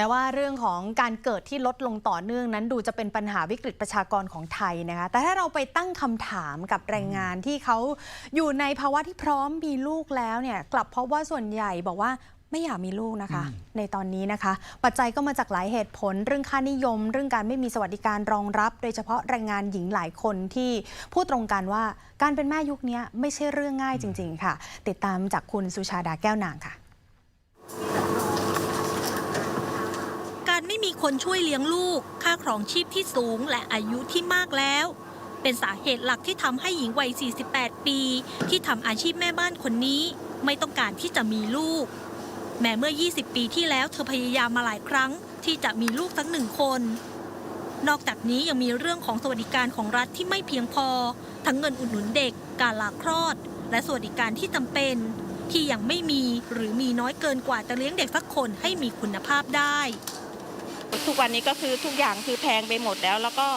แม้ว่าเรื่องของการเกิดที่ลดลงต่อเนื่องนั้นดูจะเป็นปัญหาวิกฤตประชากรของไทยนะคะ แต่ถ้าเราไปตั้งคำถามกับแรงงานที่เขาอยู่ในภาวะที่พร้อมมีลูกแล้วเนี่ยกลับพบว่าส่วนใหญ่บอกว่าไม่อยากมีลูกนะคะ ในตอนนี้นะคะ ปัจจัยก็มาจากหลายเหตุผล เรื่องค่านิยม เรื่องการไม่มีสวัสดิการรองรับ โดยเฉพาะแรงงานหญิงหลายคนที่พูดตรงกันว่า การเป็นแม่ยุคนี้ไม่ใช่เรื่องง่ายจริง ๆ ค่ะ ติดตามจากคุณสุชาดาแก้วนางค่ะ การไม่มีคนช่วยเลี้ยงลูก ค่าครองชีพที่สูงและอายุที่มากแล้ว เป็นสาเหตุหลักที่ทำให้หญิงวัย 48 ปี ที่ทำอาชีพแม่บ้านคนนี้ ไม่ต้องการที่จะมีลูก แม้เมื่อ 20 ปีที่แล้วเธอพยายามมาหลายครั้ง ที่จะมีลูกสักหนึ่งคน นอกจากนี้ยังมีเรื่องของสวัสดิการของรัฐที่ไม่เพียงพอ ทั้งเงินอุดหนุนเด็ก การลาคลอด และสวัสดิการที่จำเป็นที่ยังไม่มีหรือมีน้อยเกินกว่าจะเลี้ยงเด็กสักคนให้มีคุณภาพได้ ทุกวันนี้ก็คือทุกอย่างคือแพงไปหมดแล้ว แล้วก็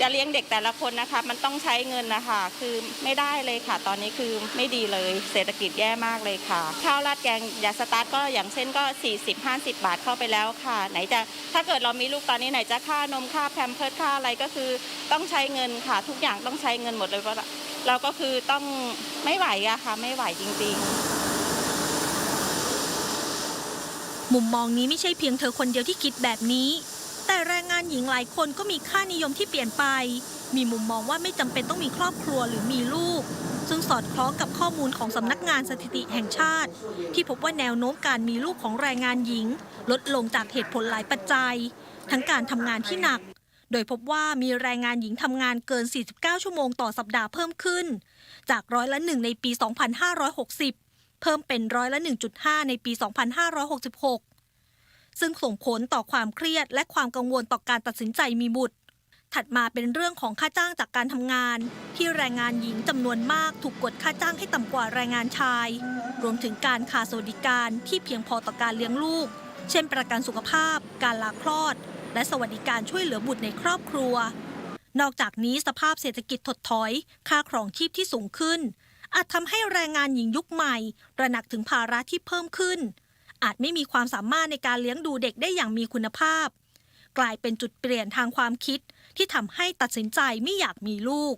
จะเลี้ยงเด็กแต่ละคนนะคะ มันต้องใช้เงินนะคะคือไม่ได้เลยค่ะ ตอนนี้คือไม่ดีเลย เศรษฐกิจแย่มากเลยค่ะ ข้าวราดแกงยาสตาร์ทก็อย่างเส้นก็ 40-50 บาทเข้าไปแล้วค่ะ ไหนจะถ้าเกิดเรามีลูกตอนนี้ไหนจะค่านมค่าแพมเพิร์สค่าอะไรก็คือต้องใช้เงินค่ะ ทุกอย่างต้องใช้เงินหมดเลยเพราะเราก็คือต้องไม่ไหวอะค่ะ ไม่ไหวจริง ๆ มุมมองนี้ไม่ใช่เพียงเธอคนเดียวที่คิดแบบนี้ แต่แรงงานหญิงหลายคนก็มีค่านิยมที่เปลี่ยนไป มีมุมมองว่าไม่จำเป็นต้องมีครอบครัวหรือมีลูก ซึ่งสอดคล้องกับข้อมูลของสำนักงานสถิติแห่งชาติ ที่พบว่าแนวโน้มการมีลูกของแรงงานหญิง ลดลงจากเหตุผลหลายปัจจัย ทั้งการทำงานที่หนัก โดยพบว่ามีแรงงานหญิงทำงานเกิน 49 ชั่วโมงต่อสัปดาห์เพิ่มขึ้น จากร้อยละหนึ่งในปี 2560 เพิ่มเป็นร้อยละ 1.5 ในปี 2566 ซึ่งส่งผลต่อความเครียดและความกังวลต่อการตัดสินใจมีบุตร ถัดมาเป็นเรื่องของค่าจ้างจากการทำงาน ที่แรงงานหญิงจำนวนมากถูกกดค่าจ้างให้ต่ำกว่าแรงงานชาย รวมถึงการขาดสวัสดิการที่เพียงพอต่อการเลี้ยงลูก เช่น ประกันสุขภาพ การลาคลอด และสวัสดิการช่วยเหลือบุตรในครอบครัว นอกจากนี้สภาพเศรษฐกิจถดถอย ค่าครองชีพที่สูงขึ้น อาจทำให้แรงงานหญิงยุคใหม่ ระหนักถึงภาระที่เพิ่มขึ้น อาจไม่มีความสามารถในการเลี้ยงดูเด็กได้อย่างมีคุณภาพ กลายเป็นจุดเปลี่ยนทางความคิดที่ทำให้ตัดสินใจไม่อยากมีลูก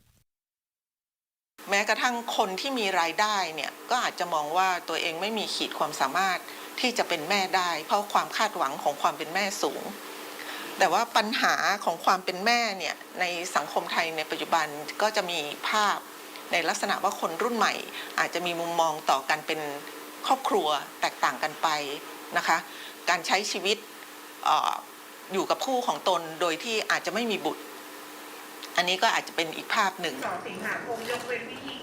แม้กระทั่งคนที่มีรายได้เนี่ยก็อาจจะมองว่าตัวเองไม่มีขีดความสามารถที่จะเป็นแม่ได้ เพราะความคาดหวังของความเป็นแม่สูง แต่ว่าปัญหาของความเป็นแม่เนี่ยในสังคมไทยในปัจจุบันก็จะมีภาพ ในลักษณะว่าคนรุ่นใหม่ อาจจะมีมุมมองต่อการเป็นครอบครัวแตกต่างกันไปนะคะ การใช้ชีวิตเอออยู่กับคู่ของตนโดยที่อาจจะไม่มีบุตร อันนี้ก็อาจจะเป็นอีกภาพหนึ่ง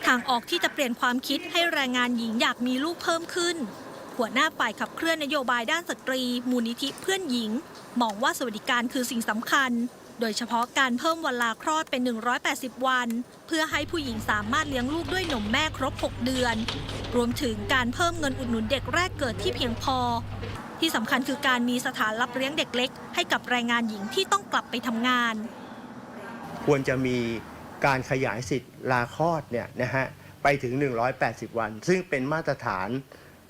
ทางออกที่จะเปลี่ยนความคิดให้แรงงานหญิงอยากมีลูกเพิ่มขึ้น หัวหน้าฝ่ายขับเคลื่อนนโยบายด้านสตรี มูลนิธิเพื่อนหญิง มองว่าสวัสดิการคือสิ่งสำคัญ โดยเฉพาะการเพิ่มวันลาคลอดเป็น 180 วัน เพื่อให้ผู้หญิงสามารถเลี้ยงลูกด้วยนมแม่ครบ 6 เดือน รวมถึงการเพิ่มเงินอุดหนุนเด็กแรกเกิดที่เพียงพอ ที่สำคัญคือการมีสถานรับเลี้ยงเด็กเล็ก ให้กับแรงงานหญิงที่ต้องกลับไปทำงาน ควรจะมีการขยายสิทธิ์ลาคลอดเนี่ยนะฮะไปถึง 180 วัน ซึ่งเป็นมาตรฐาน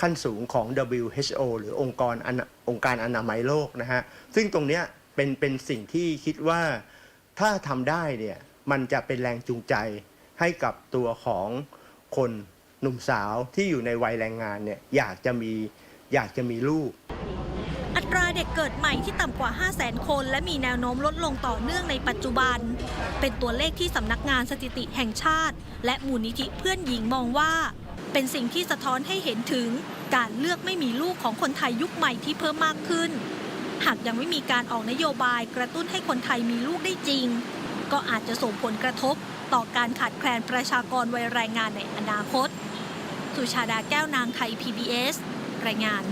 ขั้นสูงของ WHO หรือองค์กรอนาองค์การอนามัยโลกนะฮะซึ่งตรงเนี้ย เป็นเป็นสิ่งที่คิดว่าถ้าทำได้เนี่ยมันจะเป็นแรงจูงใจให้กับตัวของคนหนุ่มสาวที่อยู่ในวัยแรงงานเนี่ยอยากจะมีอยากจะมีลูก อัตราเด็กเกิดใหม่ที่ต่ำกว่า 5 0 0 0 0 0 คน และมีแนวโน้มลดลงต่อเนื่องในปัจจุบัน เป็นตัวเลขที่สำนักงานสถิติแห่งชาติ และมูลนิธิเพื่อนหญิงมองว่า เป็นสิ่งที่สะท้อนให้เห็นถึงการเลือกไม่มีลูกของคนไทยยุคใหม่ที่เพิ่มมากขึ้น หากยังไม่มีการออกนโยบายกระตุ้นให้คนไทยมีลูกได้จริง ก็อาจจะส่งผลกระทบต่อการขาดแคลนประชากรวัยแรงงานในอนาคต สุชาดาแก้วนางไทย PBS รายงาน